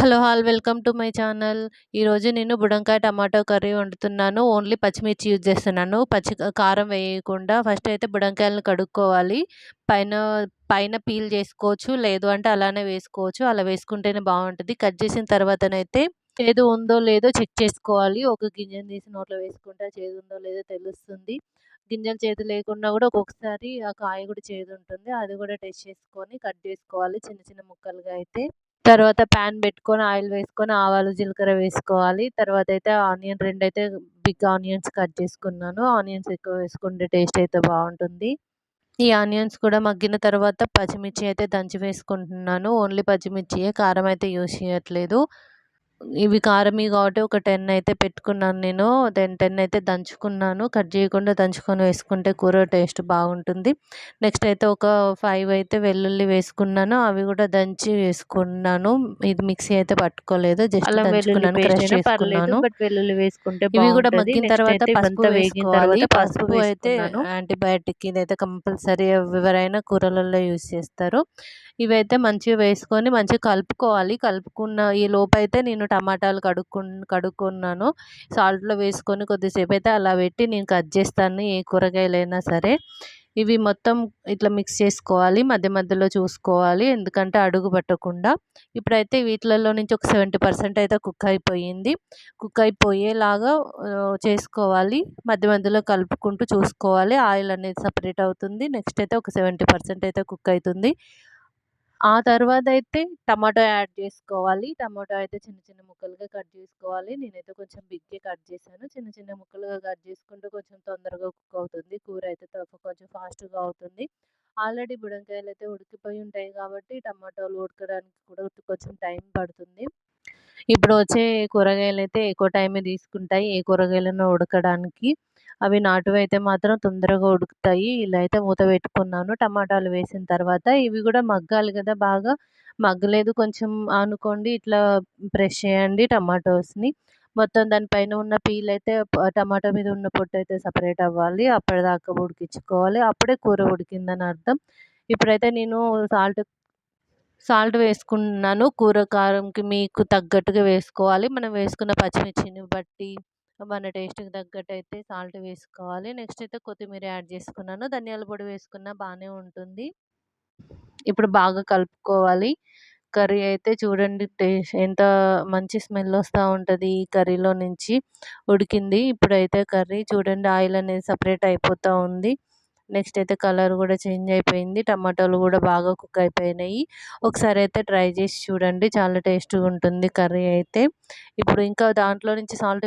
Hello all welcome to my channel. ఈరోజు నేను బుడంకాయ టమాటో కర్రీ వండుతున్నాను. ఓన్లీ పచ్చిమిర్చి యూజ్ చేస్తున్నాను. పచ్చి కారం వేయకుండా ఫస్ట్ అయితే బుడంకాయలను కడుక్కోవాలి. పైన పైన పీల్ చేసుకోవచ్చు లేదు అంటే అలానే వేసుకోవచ్చు. అలా వేసుకుంటేనే బాగుంటుంది. కట్ చేసిన తర్వాతనైతే చేదు ఉందో లేదో చెక్ చేసుకోవాలి. ఒక గింజను తీసి నోట్లో వేసుకుంటే చేదు ఉందో లేదో తెలుస్తుంది. గింజలు చేదు లేకుండా కూడా ఒక్కొక్కసారి ఆ కాయ కూడా చేదు ఉంటుంది. అది కూడా టెస్ట్ చేసుకొని కట్ చేసుకోవాలి. చిన్న చిన్న ముక్కలుగా అయితే. తర్వాత ప్యాన్ పెట్టుకొని ఆయిల్ వేసుకొని ఆవాలు జీలకర్ర వేసుకోవాలి. తర్వాత అయితే ఆనియన్ రెండైతే బిగ్ ఆనియన్స్ కట్ చేసుకున్నాను. ఆనియన్స్ ఎక్కువ వేసుకుంటే టేస్ట్ అయితే బాగుంటుంది. ఈ ఆనియన్స్ కూడా మగ్గిన తర్వాత పచ్చిమిర్చి అయితే దంచి వేసుకుంటున్నాను. ఓన్లీ పచ్చిమిర్చియే కారం అయితే యూజ్ చేయట్లేదు. ఇవి కారమి కాబట్టి ఒక టెన్ అయితే పెట్టుకున్నాను నేను. దెన్ టెన్ అయితే దంచుకున్నాను. కట్ చేయకుండా దంచుకొని వేసుకుంటే కూర టేస్ట్ బాగుంటుంది. నెక్స్ట్ అయితే ఒక ఫైవ్ అయితే వెల్లుల్లి వేసుకున్నాను. అవి కూడా దంచి వేసుకున్నాను. ఇది మిక్సీ అయితే పట్టుకోలేదు. జస్ట్ దంచుకున్నాను. క్రష్ చేసుకున్నాను. వెల్లుల్లి వేసుకుంటే ఇవి కూడా మగ్గిన తర్వాత పసుపు వేసుకోవాలి. పసుపు అయితే యాంటీబయాటిక్ ఇదైతే కంపల్సరీ ఎవరైనా కూరలలో యూస్ చేస్తారు. ఇవైతే మంచిగా వేసుకొని మంచిగా కలుపుకోవాలి. కలుపుకున్న ఈ లోపైతే నేను టమాటాలు కడుక్కు కడుక్కున్నాను. సాల్ట్లో వేసుకొని కొద్దిసేపు అయితే అలా పెట్టి నేను కట్ చేస్తాను ఏ కూరగాయలైనా సరే. ఇవి మొత్తం ఇట్లా మిక్స్ చేసుకోవాలి మధ్య మధ్యలో చూసుకోవాలి ఎందుకంటే అడుగు పట్టకుండా. ఇప్పుడైతే వీటిలలో నుంచి ఒక సెవెంటీ పర్సెంట్ అయితే కుక్ అయిపోయింది. కుక్ అయిపోయేలాగా చేసుకోవాలి. మధ్య మధ్యలో కలుపుకుంటూ చూసుకోవాలి. ఆయిల్ అనేది సపరేట్ అవుతుంది. నెక్స్ట్ అయితే ఒక సెవెంటీ పర్సెంట్ అయితే కుక్ అవుతుంది. ఆ తర్వాత అయితే టమాటో యాడ్ చేసుకోవాలి. టమాటో అయితే చిన్న చిన్న ముక్కలుగా కట్ చేసుకోవాలి. నేనైతే కొంచెం బిగ్గే కట్ చేశాను. చిన్న చిన్న ముక్కలుగా కట్ చేసుకుంటే కొంచెం తొందరగా కుక్ అవుతుంది. కూర అయితే కొంచెం ఫాస్ట్గా అవుతుంది. ఆల్రెడీ బుడంకాయలు అయితే ఉడికిపోయి ఉంటాయి కాబట్టి టమాటోలు ఉడకడానికి కూడా కొంచెం టైం పడుతుంది. ఇప్పుడు వచ్చే కూరగాయలు అయితే ఎక్కువ టైమే తీసుకుంటాయి. ఏ కూరగాయలను ఉడకడానికి అవి నాటువి అయితే మాత్రం తొందరగా ఉడుకుతాయి. ఇలా అయితే మూత పెట్టుకున్నాను. టమాటాలు వేసిన తర్వాత ఇవి కూడా మగ్గాలి కదా బాగా. మగ్గలేదు కొంచెం అనుకోండి ఇట్లా ప్రెస్ చేయండి టమాటోస్ని. మొత్తం దానిపైన ఉన్న పీల్ అయితే టమాటా మీద ఉన్న పొట్టు అయితే సపరేట్ అవ్వాలి. అప్పటిదాకా ఉడికించుకోవాలి. అప్పుడే కూర ఉడికిందని అర్థం. ఇప్పుడైతే నేను సాల్ట్ సాల్ట్ వేసుకున్నాను. కూర కారంకి మీకు తగ్గట్టుగా వేసుకోవాలి. మనం వేసుకున్న పచ్చిమిర్చిని బట్టి మన టేస్ట్కి తగ్గట్టు అయితే సాల్ట్ వేసుకోవాలి. నెక్స్ట్ అయితే కొత్తిమీర యాడ్ చేసుకున్నాను. ధనియాల పొడి వేసుకున్న బాగానే ఉంటుంది. ఇప్పుడు బాగా కలుపుకోవాలి. కర్రీ అయితే చూడండి టేస్ట్ ఎంత మంచి స్మెల్ వస్తూ ఉంటుంది ఈ కర్రీలో నుంచి. ఉడికింది. ఇప్పుడైతే కర్రీ చూడండి ఆయిల్ అనేది సపరేట్ అయిపోతూ ఉంది. నెక్స్ట్ అయితే కలర్ కూడా చేంజ్ అయిపోయింది. టమాటాలు కూడా బాగా కుక్ అయిపోయినాయి. ఒకసారి అయితే ట్రై చేసి చూడండి. చాలా టేస్ట్గా ఉంటుంది కర్రీ అయితే. ఇప్పుడు ఇంకా దాంట్లో నుంచి సాల్ట్